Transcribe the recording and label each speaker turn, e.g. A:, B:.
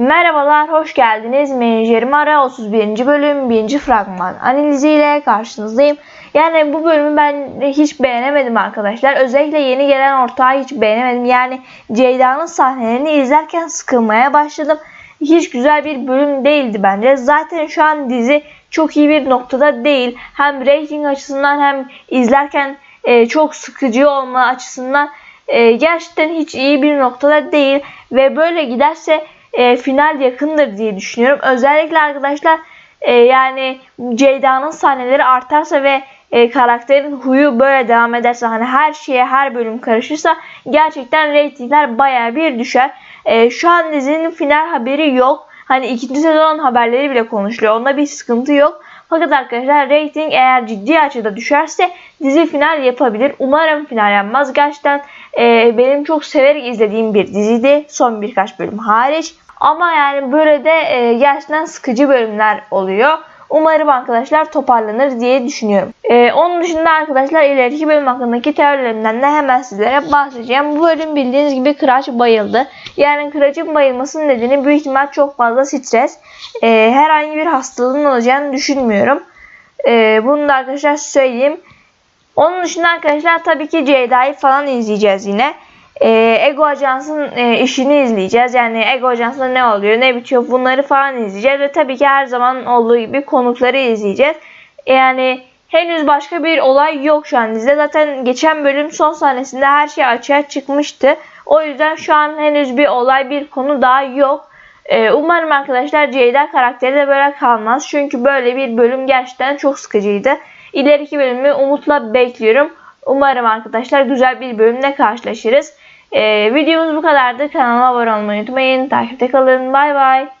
A: Merhabalar, hoş geldiniz. Menajerim Ara 31. bölüm 1. fragman analiziyle karşınızdayım. Yani bu bölümü ben hiç beğenemedim arkadaşlar. Özellikle yeni gelen ortağı hiç beğenemedim. Yani Ceyda'nın sahnelerini izlerken sıkılmaya başladım. Hiç güzel bir bölüm değildi bence. Zaten şu an dizi çok iyi bir noktada değil. Hem rating açısından hem izlerken e, çok sıkıcı olma açısından e, gerçekten hiç iyi bir noktada değil. Ve böyle giderse e, final yakındır diye düşünüyorum. Özellikle arkadaşlar e, yani Ceyda'nın sahneleri artarsa ve e, karakterin huyu böyle devam ederse hani her şeye her bölüm karışırsa gerçekten reytingler baya bir düşer. E, şu an dizinin final haberi yok. Hani ikinci sezon haberleri bile konuşuluyor. Onda bir sıkıntı yok. Fakat arkadaşlar rating eğer ciddi açıda düşerse dizi final yapabilir. Umarım final yapmaz. Gerçekten e, benim çok severek izlediğim bir diziydi. Son birkaç bölüm hariç. Ama yani böyle de e, gerçekten sıkıcı bölümler oluyor. Umarım arkadaşlar toparlanır diye düşünüyorum. Ee, onun dışında arkadaşlar ileriki bölüm hakkındaki teorilerimden de hemen sizlere bahsedeceğim. Bu bölüm bildiğiniz gibi Kıraç bayıldı. Yani Kıraç'ın bayılmasının nedeni büyük ihtimal çok fazla stres. Ee, herhangi bir hastalığın olacağını düşünmüyorum. Ee, bunu da arkadaşlar söyleyeyim. Onun dışında arkadaşlar tabii ki Ceyda'yı falan izleyeceğiz yine. Ee, Ego Ajans'ın e, işini izleyeceğiz. Yani Ego Ajans'ta ne oluyor, ne bitiyor bunları falan izleyeceğiz. Ve tabii ki her zaman olduğu gibi konukları izleyeceğiz. Yani henüz başka bir olay yok şu an dizide. Zaten geçen bölüm son sahnesinde her şey açığa çıkmıştı. O yüzden şu an henüz bir olay, bir konu daha yok. Ee, umarım arkadaşlar Ceyda karakteri de böyle kalmaz. Çünkü böyle bir bölüm gerçekten çok sıkıcıydı. İleriki bölümü umutla bekliyorum. Umarım arkadaşlar güzel bir bölümle karşılaşırız. Ee, videomuz bu kadardı. Kanalıma abone olmayı unutmayın. Takipte kalın. Bay bay.